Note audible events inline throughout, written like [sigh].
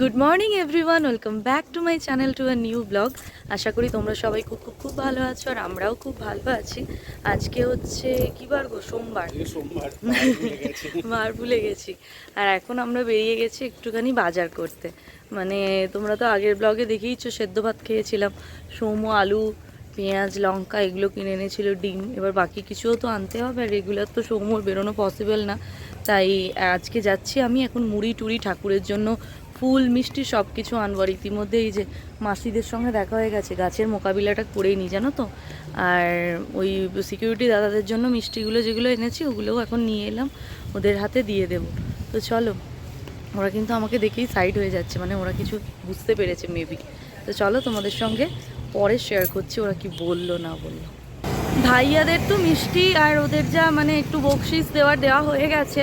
Good morning everyone welcome back to my channel to a new blog আশা করি তোমরা সবাই খুব খুব খুব ভালো আছো আর আমরাও খুব ভালো আছি। আজকে হচ্ছে কি বার গো? সোমবার। সোমবার। [laughs] মার ভুলে গেছি। আর এখন আমরা বেরিয়ে গেছি একটুখানি বাজার করতে। মানে তোমরা তো আগের ব্লগে দেখেইছো সেদ্ধ ভাত খেয়েছিলাম। সোমো আলু পেঁয়াজ লঙ্কা এগুলো কিনে এনেছিল ডিম। এবার বাকি কিছুও তো আনতে হবে। আর রেগুলার তো সৌমোর বেরোনো পসিবল না। তাই আজকে যাচ্ছি আমি এখন মুড়ি টুড়ি ঠাকুরের জন্য ফুল, মিষ্টি সব কিছু আনব আর ইতিমধ্যে এই যে মাসিদের সঙ্গে দেখা হয়ে গেছে, গাছের মোকাবিলাটা করেই নি, জানো তো? আর ওই সিকিউরিটি দাদাদের জন্য মিষ্টিগুলো যেগুলো এনেছি, ওগুলোও এখন নিয়ে এলাম, ওদের হাতে দিয়ে দেবো। তো চলো, ওরা কিন্তু আমাকে দেখেই সাইড হয়ে যাচ্ছে মানে ওরা কিছু বুঝতে পেরেছে মেবি তো চলো তোমাদের সঙ্গে পরে শেয়ার করছি, ওরা কি বলল, না বলল। ভাইয়াদের তো মিষ্টি আর ওদের যা মানে একটু বকশিস দেওয়ার দেওয়া হয়ে গেছে।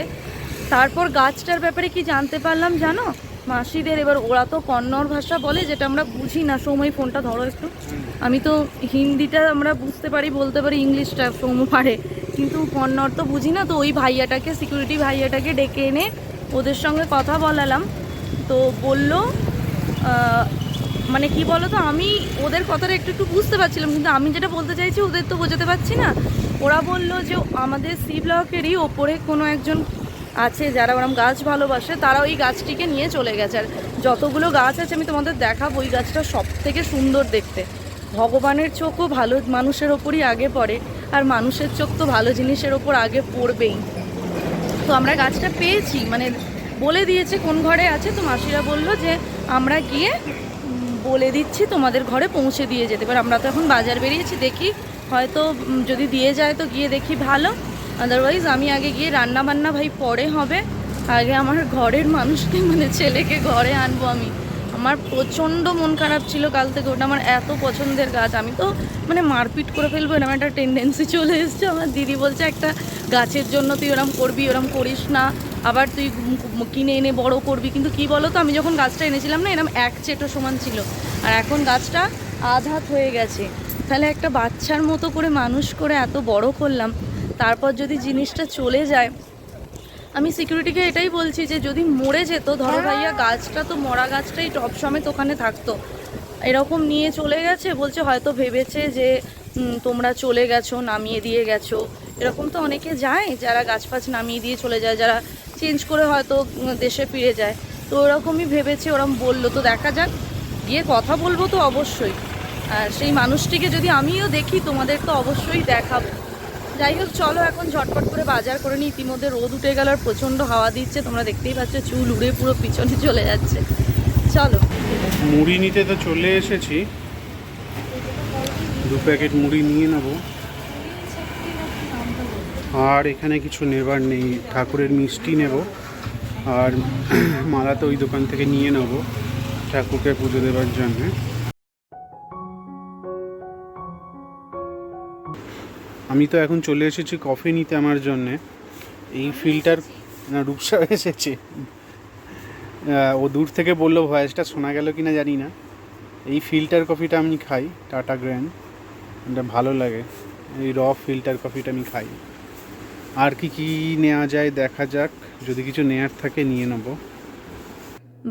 তারপর গাছটার ব্যাপারে কি জানতে পারলাম, জানো? মাসিদের, এবার ওরা তো কন্নড় ভাষা বলে, যেটা আমরা বুঝি না। সময় ফোনটা ধরো একটু। আমি তো হিন্দিটা আমরা বুঝতে পারি, বলতে পারি ইংলিশটা সৌম পারে। কিন্তু কন্নড় তো বুঝি না, তো ওই ভাইয়াটাকে সিকিউরিটি ভাইয়াটাকে ডেকে এনে ওদের সঙ্গে কথা বলালাম। তো বলল মানে কি বলো তো আমি ওদের কথাটা একটু একটু বুঝতে পারছিলাম, কিন্তু আমি যেটা বলতে চাইছি ওদের তো বোঝাতে পারছি না। ওরা বলল যে আমাদের সি ব্লকেরই ওপরে কোনো একজন আছে, যারা ওরম গাছ ভালোবাসে তারা ওই গাছটিকে নিয়ে চলে গেছে। আর যতগুলো গাছ আছে, আমি তোমাদের দেখাবো ওই গাছটা সব থেকে সুন্দর দেখতে। ভগবানের চোখও ভালো, মানুষের ওপরই আগে পড়ে। আর মানুষের চোখ তো ভালো জিনিসের ওপর আগে পড়বেই। তো আমরা গাছটা পেয়েছি মানে বলে দিয়েছে কোন ঘরে আছে, তো মাসিরা বলল যে আমরা গিয়ে বলে দিচ্ছি তোমাদের ঘরে পৌঁছে দিয়ে যেতে। এবার আমরা তো এখন বাজার বেরিয়েছি, দেখি হয়তো যদি দিয়ে যায় তো গিয়ে দেখি ভালো। আদারওয়াইজ আমি আগে গিয়ে রান্না বান্না ভাই পরে হবে। আগে আমার ঘরের মানুষকে মানে ছেলেকে ঘরে আনব আমি। আমার প্রচণ্ড মন খারাপ ছিল কাল থেকে, ওটা আমার এত পছন্দের গাছ। আমি তো মানে মারপিট করে ফেলব এরকম একটা টেন্ডেন্সি চলে এসছে। আমার দিদি বলছে, একটা গাছের জন্য তুই ওরম করবি, ওরম করিস না। আবার তুই কিনে এনে বড় করবি। কিন্তু কি বলো তো আমি যখন গাছটা এনেছিলাম না এরকম এক চেটো সমান ছিল। আর এখন গাছটা আধাত হয়ে গেছে। তাহলে একটা বাচ্চার মতো করে মানুষ করে এত বড় করলাম। তারপর যদি জিনিসটা চলে যায়, আমি সিকিউরিটিকে এটাই বলছি যে যদি মরে যেত, ধরো ভাইয়া গাছটা তো মরা গাছটাই টপ সমেত ওখানে থাকতো। এরকম নিয়ে চলে গেছে, বলছে হয়তো ভেবেছে যে তোমরা চলে গেছো, নামিয়ে দিয়ে গেছো। এরকম তো অনেকে যায় যারা গাছ ফাছ নামিয়ে দিয়ে চলে যায়, যারা চেঞ্জ করে হয়তো দেশে ফিরে যায়। তো ওরকমই ভেবেছে ওরকম বলল। তো দেখা যাক, গিয়ে কথা বলব তো অবশ্যই। আর সেই মানুষটিকে যদি আমিও দেখি, তোমাদের তো অবশ্যই দেখাবো। যাই হোক, চলো এখন ঝটপট করে বাজার করে নিই ইতিমধ্যে রোদ উঠে গেল আর প্রচণ্ড হাওয়া দিচ্ছে। তোমরা দেখতেই পাচ্ছ চুল উড়ে পুরো পিছনে চলে যাচ্ছে। চলো। মুড়ি নিতে তো চলে এসেছি। দু প্যাকেট মুড়ি নিয়ে নেব। আর এখানে কিছু নেবার নেই। ঠাকুরের মিষ্টি নেব। আর মালা তো ওই দোকান থেকে নিয়ে নেব। ঠাকুরকে পুজো দেওয়ার জন্যে। আমি তো এখন চলে এসেছি কফি নিতে আমার জন্যে। এই ফিল্টার না, রূপসা এসেছে। ও দূর থেকে বলল ভয়েসটা শোনা গেল কিনা জানি না। এই ফিল্টার কফিটা আমি খাই টাটা গ্র্যান্ড এটা ভালো লাগে। এই র ফিল্টার কফিটা আমি খাই। আর কি কি নেওয়া যায় দেখা যাক। যদি কিছু নেয়ার থাকে নিয়ে নেব।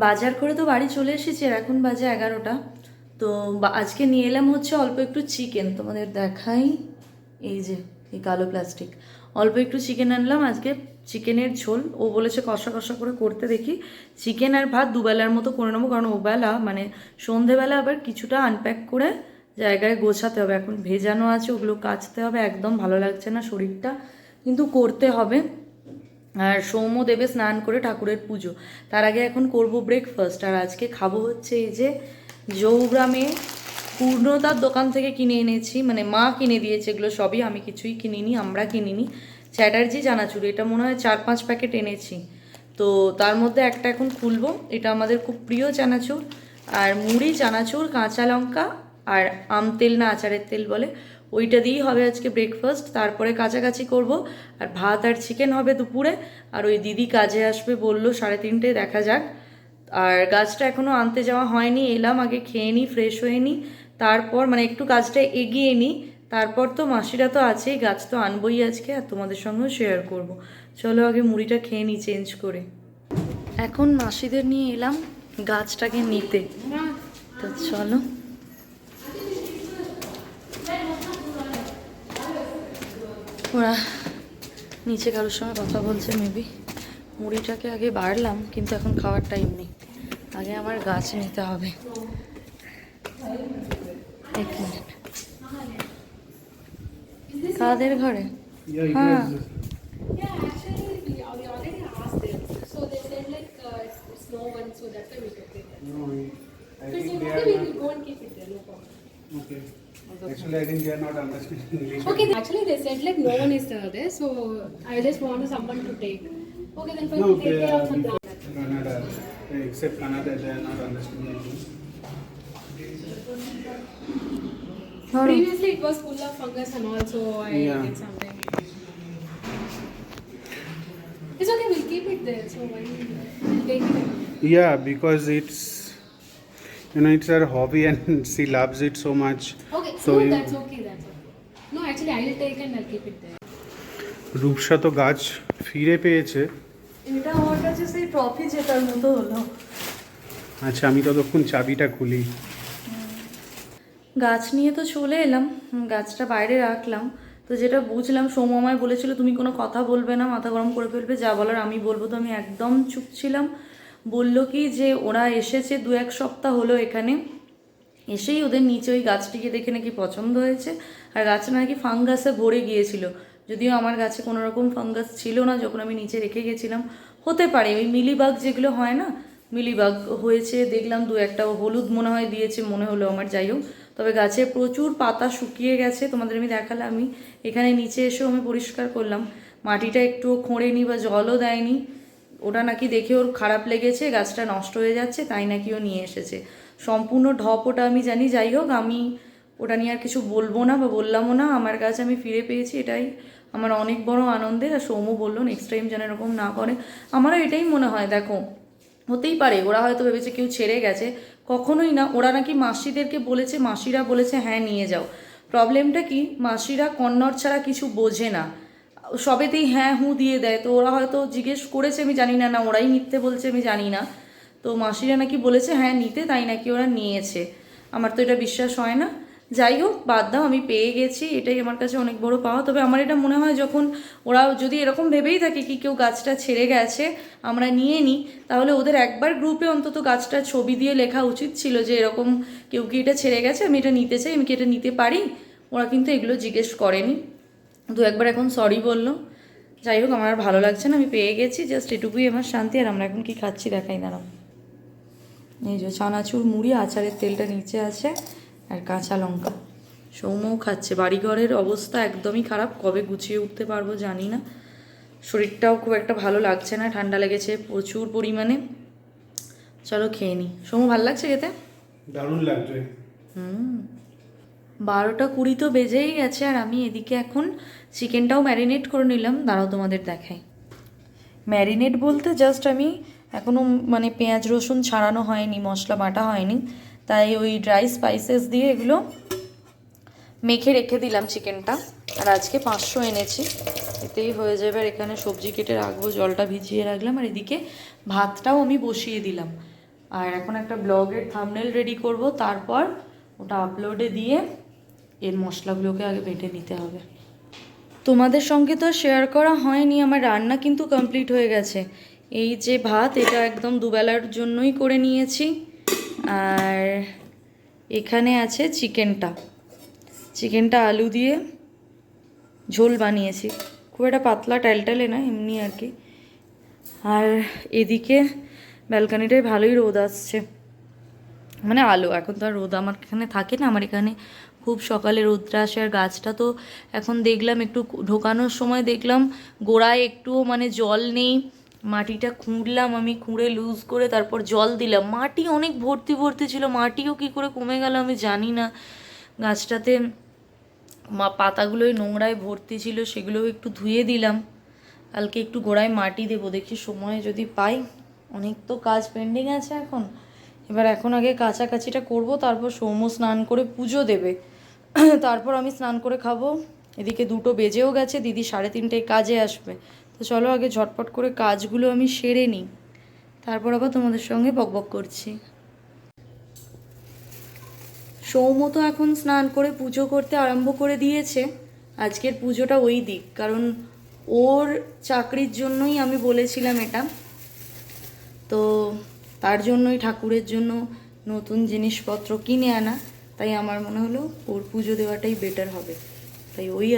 বাজার করে তো বাড়ি চলে এসেছি আর এখন বাজে এগারোটা। তো আজকে নিয়ে এলাম হচ্ছে অল্প একটু চিকেন তোমাদের দেখাই। এই যে, এই কালো প্লাস্টিক অল্প একটু চিকেন আনলাম, আজকে চিকেনের ঝোল। ও বলেছে কষা কষা করে করতে দেখি। চিকেন আর ভাত দুবেলার মতো করে নেব, কারণ ওবেলা মানে সন্ধেবেলা আবার কিছুটা আনপ্যাক করে জায়গায় গোছাতে হবে। এখন ভেজানো আছে, ওগুলো কাচতে হবে, একদম ভালো লাগছে না শরীরটা। কিন্তু করতে হবে। আর সৌম্য দেবে স্নান করে ঠাকুরের পুজো। তার আগে এখন করব ব্রেকফাস্ট আর আজকে খাব হচ্ছে এই যে, জৌগ্রামে পূর্ণতার দোকান থেকে কিনে এনেছি মানে মা কিনে দিয়েছে এগুলো সবই, আমি কিছুই কিনিনি, আমরা কিনিনি। চ্যাটার্জি চানাচুর, এটা মনে হয় চার পাঁচ প্যাকেট এনেছি। তো তার মধ্যে একটা এখন খুলবো, এটা আমাদের খুব প্রিয় চানাচুর, আর মুড়ি, চানাচুর, কাঁচা লঙ্কা, আর আম তেল না, আচারের তেল বলে, ওইটা দিয়েই হবে আজকে ব্রেকফাস্ট তারপরে কাছাকাছি করব, আর ভাত আর চিকেন হবে দুপুরে, আর ওই দিদি কাজে আসবে বলল সাড়ে তিনটে, দেখা যাক। আর গাছটা এখনও আনতে যাওয়া হয়নি, এলাম আগে, খেয়ে নিই ফ্রেশ হয়ে নিই তারপর মানে একটু কাজটা এগিয়ে নিই। তারপর তো মাসিরা তো আছেই, গাছ তো আনবই আজকে, আর তোমাদের সঙ্গেও শেয়ার করব। চলো আগে মুড়িটা খেয়ে নিই চেঞ্জ করে। এখন মাসিদের নিয়ে এলাম গাছটাকে নিতে। তো চলো। ওরা নিচে কারোর সঙ্গে কথা বলছে মেবি মুড়িটাকে আগে বাড়লাম, কিন্তু এখন খাওয়ার টাইম নেই। আগে আমার গাছ নিতে হবে। এক মিনিট কাদের ঘরে হ্যাঁ Yeah, actually, we, we already asked them. So they said like uh, it's, it's no one, so that's why we kept it there. No, I If it's think they okay, are we not. will go and keep it there, no problem. Okay. Actually, I think they are not understanding English. Okay, actually they said like no one is uh, there, so I just want someone to take. Okay, then fine, No, we'll take they care are of the plant. Canada. Except Canada, they are not understanding English. ধরো Previously it was full of fungus and all, so I Yeah. did something. It's okay, we'll keep it there, so why we'll take it. Yeah, because it's you know it's her hobby and she loves it so much. Okay, So no, you- that's okay, that's okay. No, actually I'll take and I'll keep it there. Rupsa তো গাছ ফিরে পেয়েছে এটা আমার কাছে সেই trophy জেতার মতো হলো আচ্ছা আমি ততক্ষণ চাবিটা খুলি গাছ নিয়ে তো চলে এলাম গাছটা বাইরে রাখলাম। তো যেটা বুঝলাম, সৌম্য আমায় বলেছিল, তুমি কোনো কথা বলবে না, মাথা গরম করে ফেলবে, যা বলার আমি বলব। তো আমি একদম চুপ ছিলাম। বলল কি যে, ওরা এসেছে, দু এক সপ্তাহ হলো এখানে। এসেই ওদের নিচে ওই গাছটিকে দেখে নাকি পছন্দ হয়েছে। আর গাছটা নাকি ফাঙ্গাসে ভরে গিয়েছিল। যদিও আমার গাছে কোনো রকম ফাঙ্গাস ছিল না, যখন আমি নিচে রেখে গেছিলাম। হতে পারে, ওই মিলিবাগ যেগুলো হয় না, মিলিবাগ হয়েছে, দেখলাম দু একটা হলুদ মনে হয় দিয়েছে, মনে হলো আমার, যাই হোক। তবে গাছে প্রচুর পাতা শুকিয়ে গেছে, তোমাদের আমি দেখালাম। আমি এখানে নিচে এসেও আমি পরিষ্কার করলাম। মাটিটা একটুও খোঁড়েনি বা জলও দেয়নি। ওটা নাকি দেখে ওর খারাপ লেগেছে, গাছটা নষ্ট হয়ে যাচ্ছে, তাই নাকি ও নিয়ে এসেছে। সম্পূর্ণ ঢপ ওটা আমি জানি, যাই হোক, আমি ওটা নিয়ে আর কিছু বলব না বা বললামও না। আমার কাছে আমি ফিরে পেয়েছি, এটাই আমার অনেক বড় আনন্দের। আর সৌম্য বলল নেক্সট টাইম যেন এরকম না করে। আমারও এটাই মনে হয়, দেখো। হতেই পারে, ওরা হয়তো ভেবেছে কেউ ছেড়ে গেছে। কখনোই না, ওরা নাকি মাসিদেরকে বলেছে, মাসিরা বলেছে হ্যাঁ নিয়ে যাও। প্রবলেমটা কি, মাসিরা কন্নড় ছাড়া কিছু বোঝে না। সবেতেই হ্যাঁ হু দিয়ে দেয়। তো ওরা হয়তো জিজ্ঞেস করেছে, আমি জানি না না, ওরাই মিথ্যে বলছে, আমি জানি না। তো মাসিরা নাকি বলেছে হ্যাঁ নিতে। তাই নাকি ওরা নিয়েছে। আমার তো এটা বিশ্বাস হয় না। যাই হোক, বাদ দাও, আমি পেয়ে গেছি, এটাই আমার কাছে অনেক বড় পাওয়া। তবে আমার এটা মনে হয় যখন ওরা যদি এরকম ভেবেই থাকে কি কেউ গাছটা ছেড়ে গেছে, আমরা নিয়ে নিই, তাহলে ওদের একবার গ্রুপে অন্তত গাছটার ছবি দিয়ে লেখা উচিত ছিল যে এরকম কেউ কি এটা ছেড়ে গেছে, আমি এটা নিতে চাই, আমি কি এটা নিতে পারি? ওরা কিন্তু এগুলো জিজ্ঞেস করেনি। দু একবার এখন সরি বলল। যাই হোক, আমার আর ভালো লাগছে না, আমি পেয়ে গেছি জাস্ট এটুকুই আমার শান্তি, আর আমরা এখন কি খাচ্ছি দেখাই, দাঁড়াও। এই যে চানাচুর মুড়ি, আচারের তেলটা নিচে আছে। আর কাঁচা লঙ্কা। সৌম্যও খাচ্ছে। বাড়িঘরের অবস্থা একদমই খারাপ। কবে গুছিয়ে উঠতে পারব জানি না। শরীরটাও খুব একটা ভালো লাগছে না ঠান্ডা লেগেছে প্রচুর পরিমাণে। চলো খেয়ে নিই সৌম্য ভালো লাগছে খেতে? দারুণ লাগছে। হুম। বারোটা কুড়ি তো বেজেই গেছে আর আমি এদিকে এখন চিকেনটাও ম্যারিনেট করে নিলাম। দাঁড়াও তোমাদের দেখাই। ম্যারিনেট বলতে জাস্ট আমি এখনও মানে পেঁয়াজ রসুন ছাড়ানো হয়নি মশলা বাটা হয়নি। তাই ওই ড্রাই স্পাইসেস দিয়ে এগুলো মেখে রেখে দিলাম চিকেনটা আর আজকে পাঁচশো এনেছি। এতেই হয়ে যাবে। আর এখানে সবজি কেটে রাখব, জলটা ভিজিয়ে রাখলাম। আর এদিকে ভাতটাও আমি বসিয়ে দিলাম। আর এখন একটা ব্লগের থামনেল রেডি করব। তারপর ওটা আপলোডে দিয়ে এর মশলাগুলোকে আগে বেটে নিতে হবে। তোমাদের সঙ্গে তো শেয়ার করা হয়নি। আমার রান্না কিন্তু কমপ্লিট হয়ে গেছে। এই যে ভাত, এটা একদম দুবেলার জন্যই করে নিয়েছি। আর এখানে আছে চিকেনটা। চিকেনটা আলু দিয়ে ঝোল বানিয়েছি। খুব একটা পাতলা টালটালে না, এমনি আর কি। আর এদিকে ব্যালকানিটায় ভালোই রোদ আসছে। মানে আলো, এখন তো আর রোদ আমার এখানে থাকে না। আমার এখানে খুব সকালে রোদটা আসে আর গাছটা তো এখন দেখলাম একটু ঢোকানোর সময় দেখলাম, গোড়ায় একটুও মানে জল নেই। মাটিটা খুঁড়লাম আমি, খুঁড়ে লুজ করে তারপর জল দিলাম। মাটি অনেক ভর্তি ভর্তি ছিল, মাটিও কি করে কমে গেল আমি জানি না। গাছটাতে মা পাতাগুলোই নোংরায় ভর্তি ছিল, সেগুলোও একটু ধুয়ে দিলাম। কালকে একটু গোড়ায় মাটি দেবো, দেখি সময় যদি পাই। অনেক তো কাজ পেন্ডিং আছে এখন। এবার এখন আগে কাছাকাছিটা করব, তারপর সৌম্য স্নান করে পুজো দেবে। তারপর আমি স্নান করে খাব। এদিকে দুটো বেজেও গেছে, দিদি সাড়ে তিনটেয় কাজে আসবে। তো চলো আগে ঝটপট করে কাজগুলো আমি সেরে নিই। তারপর আবার তোমাদের সঙ্গে বকবক করছি। সৌম্য তো এখন স্নান করে পুজো করতে আরম্ভ করে দিয়েছে। আজকের পুজোটা ওই দিক, কারণ ওর চাকরির জন্যই আমি বলেছিলাম এটা। তো তার জন্যই, ঠাকুরের জন্য নতুন জিনিসপত্র কিনে আনা। তাই আমার মনে হলো ওর পুজো দেওয়াটাই বেটার হবে। তাই ওই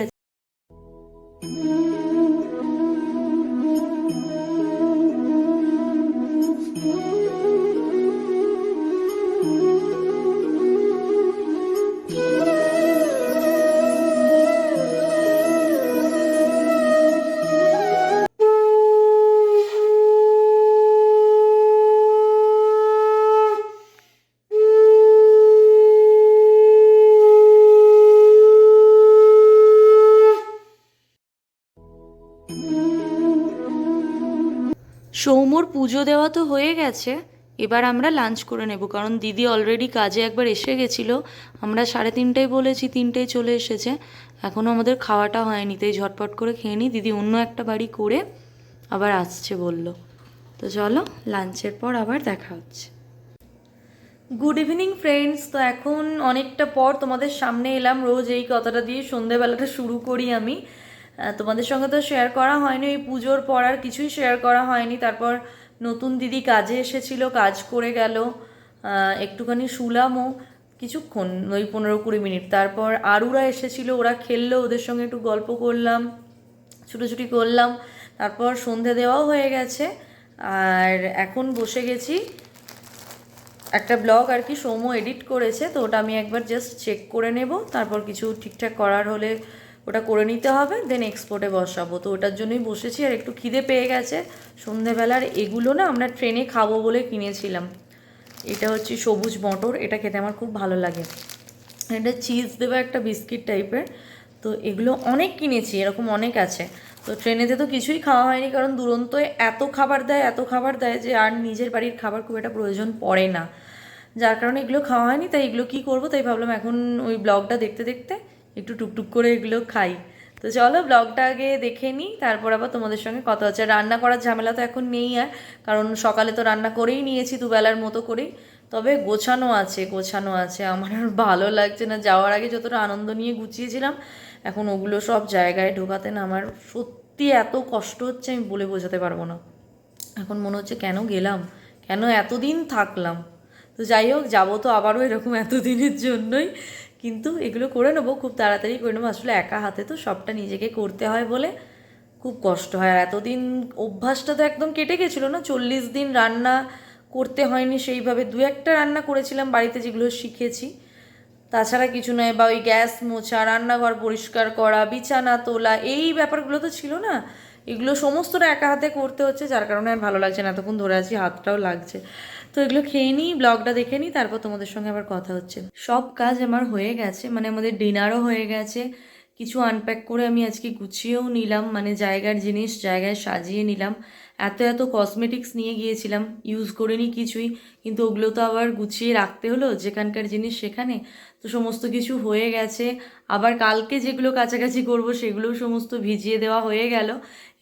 সৌমর পুজো দেওয়া তো হয়ে গেছে, এবার আমরা লাঞ্চ করে নেব। কারণ দিদি অলরেডি কাজে একবার এসে গেছিল, আমরা সাড়ে তিনটায় বলেছি, তিনটায় চলে এসেছে। এখনও আমাদের খাওয়াটা হয়নি, তাই ঝটপট করে খেয়ে নিই দিদি অন্য একটা বাড়ি করে আবার আসছে বলল। তো চলো লাঞ্চের পর আবার দেখা হচ্ছে। গুড ইভিনিং ফ্রেন্ডস তো এখন অনেকটা পর তোমাদের সামনে এলাম। রোজ এই কথাটা দিয়ে সন্ধেবেলাটা শুরু করি আমি। তোমাদের সঙ্গে তো শেয়ার করা হয়নি, ওই পুজোর পর আর কিছুই শেয়ার করা হয়নি। তারপর নতুন দিদি কাজে এসেছিল, কাজ করে গেল একটুখানি শুলামও কিছুক্ষণ, ওই পনেরো কুড়ি মিনিট। তারপর আরুরা এসেছিল, ওরা খেললো, ওদের সঙ্গে একটু গল্প করলাম, ছুটোছুটি করলাম। তারপর সন্ধে দেওয়াও হয়ে গেছে, আর এখন বসে গেছি। একটা ব্লগ আর কি সোমো এডিট করেছে, তো ওটা আমি একবার জাস্ট চেক করে নেব। তারপর কিছু ঠিকঠাক করার হলে ওটা করে নিতে হবে দেন এক্সপোর্টে বসাবো। তো ওটার জন্যই বসেছি আর একটু খিদে পেয়ে গেছে। সন্ধেবেলার এগুলো না আমরা ট্রেনে খাব বলে কিনেছিলাম। এটা হচ্ছে সবুজ মটর, এটা খেতে আমার খুব ভালো লাগে। এটা চিজ দেওয়া একটা বিস্কিট টাইপের। তো এগুলো অনেক কিনেছি, এরকম অনেক আছে। তো ট্রেনেতে তো কিছুই খাওয়া হয়নি, কারণ দুরন্তয় এত খাবার দেয়, এত খাবার দেয় যে আর নিজের বাড়ির খাবার খুব একটা প্রয়োজন পড়ে না। যার কারণে এগুলো খাওয়া হয়নি, তাই এগুলো কী করব, তাই ভাবলাম এখন ওই ব্লগটা দেখতে দেখতে একটু টুকটুক করে এগুলো খাই। তো চলো ব্লগটা আগে দেখে নিই, তারপর আবার তোমাদের সঙ্গে কথা হচ্ছে। রান্না করার ঝামেলা তো এখন নেই আর, কারণ সকালে তো রান্না করেই নিয়েছি দুবেলার মতো করেই। তবে গোছানো আছে গোছানো আছে। আমার আর ভালো লাগছে না। যাওয়ার আগে যতটা আনন্দ নিয়ে গুছিয়েছিলাম, এখন ওগুলো সব জায়গায় ঢোকাতে না আমার সত্যি এত কষ্ট হচ্ছে, আমি বলে বোঝাতে পারব না। এখন মনে হচ্ছে কেন গেলাম? কেন এতদিন থাকলাম? তো যাই হোক, যাব তো আবারও এরকম এতদিনের জন্যই। কিন্তু এগুলো করে নেব, খুব তাড়াতাড়ি করে নেব। আসলে একা হাতে তো সবটা নিজেকে করতে হয় বলে খুব কষ্ট হয়। আর এতদিন অভ্যাসটা তো একদম কেটে গেছিল না, চল্লিশ দিন রান্না করতে হয়নি সেইভাবে। দু একটা রান্না করেছিলাম বাড়িতে যেগুলো শিখেছি। তাছাড়া কিছু নয়, বা ওই গ্যাস মোছা, রান্নাঘর পরিষ্কার করা, বিছানা তোলা, এই ব্যাপারগুলো তো ছিল না। এগুলো সমস্তটা একা হাতে করতে হচ্ছে, যার কারণে আর ভালো লাগছে না। এতক্ষণ ধরে আছি, হাতটাও লাগছে। তো এগুলো খেয়ে নিই, ব্লগটা দেখে নিই, তারপর তোমাদের সঙ্গে আবার কথা হচ্ছে। সব কাজ আমার হয়ে গেছে মানে আমাদের ডিনারও হয়ে গেছে। কিছু আনপ্যাক করে আমি আজকে গুছিয়েও নিলাম মানে জায়গার জিনিস জায়গায় সাজিয়ে নিলাম। এত এত কসমেটিক্স নিয়ে গিয়েছিলাম ইউজ করিনি কিছুই, কিন্তু ওগুলো তো আবার গুছিয়ে রাখতে হলো, যেখানকার জিনিস সেখানে। তো সমস্ত কিছু হয়ে গেছে, আবার কালকে যেগুলো কাছাকাছি করব সেগুলোও সমস্ত ভিজিয়ে দেওয়া হয়ে গেল।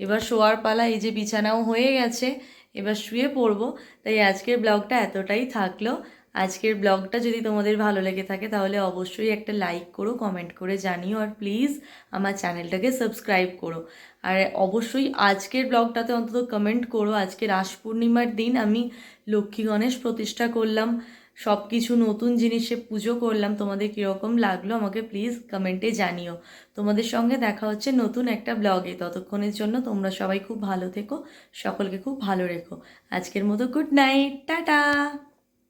এবার শোয়ার পালা, এই যে বিছানাও হয়ে গেছে এবার শুয়ে পড়ব। তাই আজকের ব্লগটা এতটাই থাকল। আজকের ব্লগটা যদি তোমাদের ভালো লেগে থাকে, তাহলে অবশ্যই একটা লাইক করো, কমেন্ট করে জানিও। আর প্লিজ আমার চ্যানেলটাকে সাবস্ক্রাইব করো। আর অবশ্যই আজকের ব্লগটাতে অন্তত কমেন্ট করো। আজকে রাস পূর্ণিমার দিন আমি লক্ষ্মী গণেশ প্রতিষ্ঠা করলাম। সব কিছু নতুন জিনিসে পুজো করলাম, তোমাদের কীরকম লাগল আমাকে প্লিজ কমেন্টে জানিও। তোমাদের সঙ্গে দেখা হচ্ছে নতুন একটা ব্লগে ততক্ষণের জন্য তোমরা সবাই খুব ভালো থেকো, সকলকে খুব ভালো রেখো। আজকের মতো গুড নাইট টাটা!